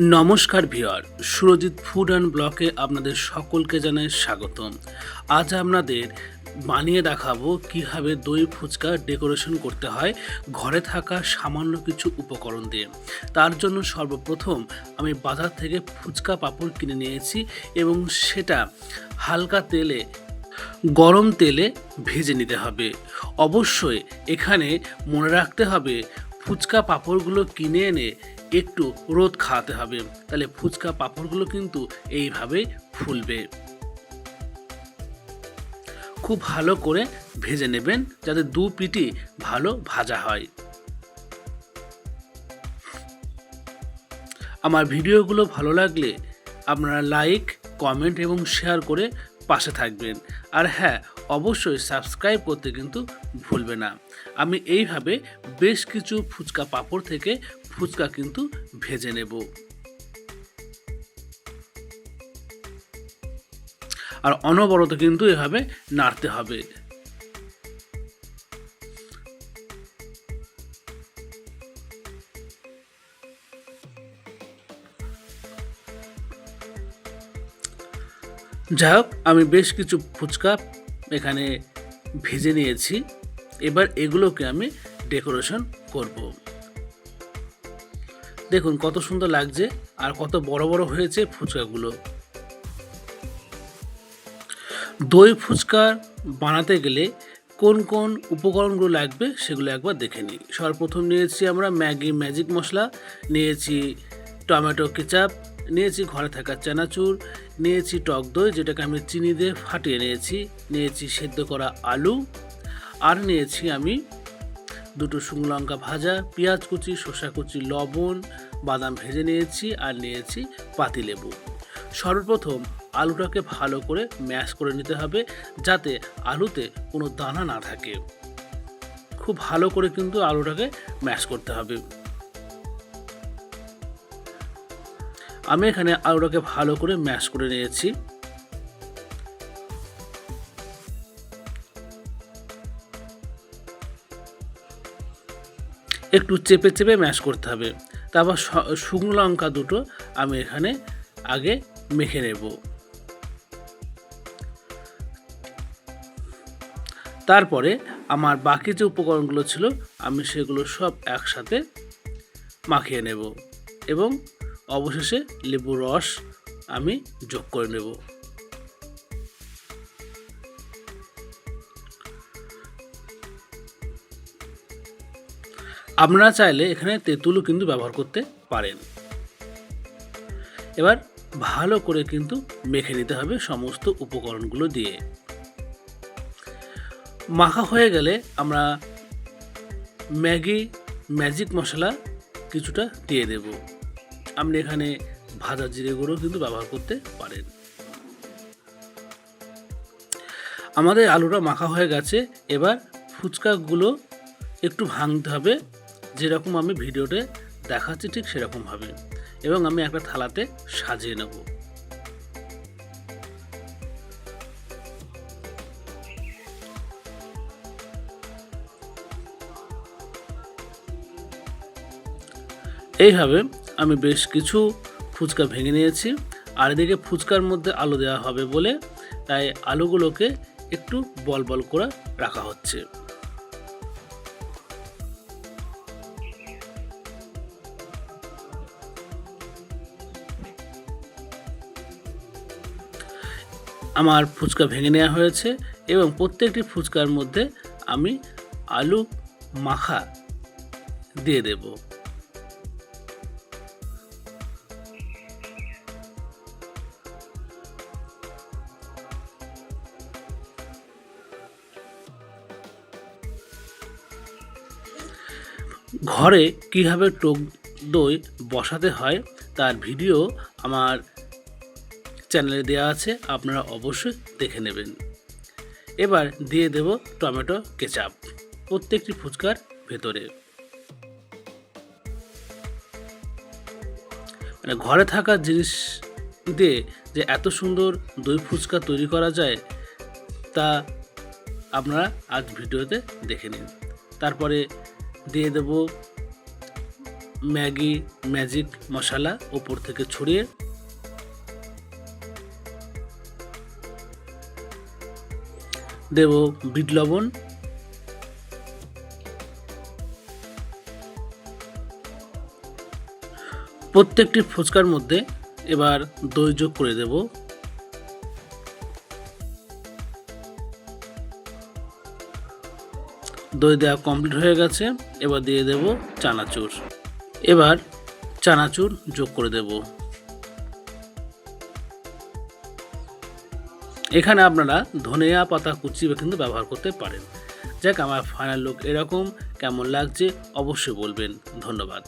নমস্কার viewer Surajit food and ব্লকে আপনাদের সকলকে জানাই স্বাগতম। আজ আপনাদের বানিয়ে দেখাবো কীভাবে দই ফুচকা ডেকোরেশন করতে হয়, ঘরে থাকা সামান্য কিছু উপকরণ দিয়ে। তার জন্য সর্বপ্রথম আমি বাজার থেকে ফুচকা পাঁপড় কিনে নিয়েছি এবং সেটা হালকা তেলে, গরম তেলে ভেজে নিতে হবে। অবশ্যই এখানে মনে রাখতে হবে, ফুচকা পাঁপড়গুলো কিনে এনে একটু রোদ খাওয়াতে হবে। তাহলে ফুচকা পাঁপড়গুলো কিন্তু এইভাবে ফুলবে। খুব ভালো করে ভেজে নেবেন যাতে দু পিটি ভালো ভাজা হয়। আমার ভিডিওগুলো ভালো লাগলে আপনারা লাইক, কমেন্ট এবং শেয়ার করে পাশে থাকবেন। আর হ্যাঁ অবশ্যই সাবস্ক্রাইব করতে কিন্তু ভুলবে না। আমি এইভাবে বেশ কিছু ফুচকা পাঁপড় থেকে ফুচকা কিন্তু ভেজে নেব। আর অনবরত কিন্তু এভাবে নাড়তে হবে। যাই হোক, আমি বেশ কিছু ফুচকা এখানে ভেজে নিয়েছি। এবার এগুলোকে আমি ডেকোরেশন করব। দেখুন কত সুন্দর লাগছে আর কত বড় বড় হয়েছে ফুচকাগুলো। দই ফুচকা বানাতে গেলে কোন কোন উপকরণগুলো লাগবে সেগুলো একবার দেখে নিই। সর্বপ্রথম নিয়েছি আমরা ম্যাগি, ম্যাজিক মশলা, নিয়েছি টমেটো, কেচাপ নিয়েছি ঘরে থাকা চানাচুর, নিয়েছি টক দই যেটাকে আমি চিনি দিয়ে ফাটিয়ে নিয়েছি নিয়েছি সেদ্ধ করা আলু, আর নিয়েছি আমি দুটো শুকনো লঙ্কা ভাজা, পেঁয়াজ কুচি, শসা কুচি, লবণ, বাদাম ভেজে নিয়েছি আর নিয়েছি পাতিলেবু সর্বপ্রথম আলুটাকে ভালো করে ম্যাশ করে নিতে হবে যাতে আলুতে কোনো দানা না থাকে। খুব ভালো করে কিন্তু আলুটাকে ম্যাশ করতে হবে। আমি এখানে আলুটাকে ভালো করে ম্যাশ করে নিয়েছি। একটু চেপে চেপে ম্যাশ করতে হবে। তারপর শুকনো লঙ্কা দুটো আমি এখানে আগে মেখে নেব। তারপরে আমার বাকি যে উপকরণগুলো ছিল, আমি সেগুলো সব একসাথে মাখিয়ে নেব এবং অবশেষে লেবুর রস আমি যোগ করে নেব। আপনারা চাইলে এখানে তেঁতুলও কিন্তু ব্যবহার করতে পারেন। এবার ভালো করে কিন্তু মেখে নিতে হবে সমস্ত উপকরণগুলো দিয়ে। মাখা হয়ে গেলে আমরা ম্যাগি, ম্যাজিক মশলা কিছুটা দিয়ে দেব। আপনি এখানে ভাজা জিরে গুঁড়ো কিন্তু ব্যবহার করতে পারেন। আমাদের আলুটা মাখা হয়ে গেছে, এবার ফুচকাগুলো একটু ভাঙতে হবে, যেরকম আমি ভিডিওতে দেখাচ্ছি ঠিক সেরকমভাবে। এবং আমি একটা থালাতে সাজিয়ে নেব। এইভাবে আমি বেশ কিছু ফুচকা ভেঙে নিয়েছি। আর এদিকে ফুচকার মধ্যে আলু দেওয়া হবে বলে তাই আলুগুলোকে একটু বল বল করে রাখা হচ্ছে। আমার ফুচকা ভেঙে নেওয়া হয়েছে এবং প্রত্যেকটি ফুচকার মধ্যে আমি আলু মাখা দিয়ে দেব। ঘরে কীভাবে টক দই বসাতে হয় তার ভিডিও আমার চ্যানেলে দেওয়া আছে, আপনারা অবশ্যই দেখে নেবেন। এবার দিয়ে দেব টমেটো কেচাপ, প্রত্যেকটি ফুচকার ভেতরে। মানে ঘরে থাকা জিনিস দিয়ে যে এত সুন্দর দই ফুচকা তৈরি করা যায়, তা আপনারা আজ ভিডিওতে দেখে নিন। তারপরে দিয়ে দেব ম্যাগি, ম্যাজিক মশলা ওপর থেকে ছড়িয়ে। দেব বিট লবণ। প্রত্যেকটি ফুচকার মধ্যে এবার দই যোগ করে দেব। দই দেওয়া কমপ্লিট হয়ে গেছে, এবার দিয়ে দেব চানাচুর। এবার চানাচুর যোগ করে দেব। এখানে আপনারা ধনিয়া পাতা, কুচি কিন্তু ব্যবহার করতে পারেন। যাক, আমার ফাইনাল লুক এরকম, কেমন লাগছে অবশ্যই বলবেন। ধন্যবাদ।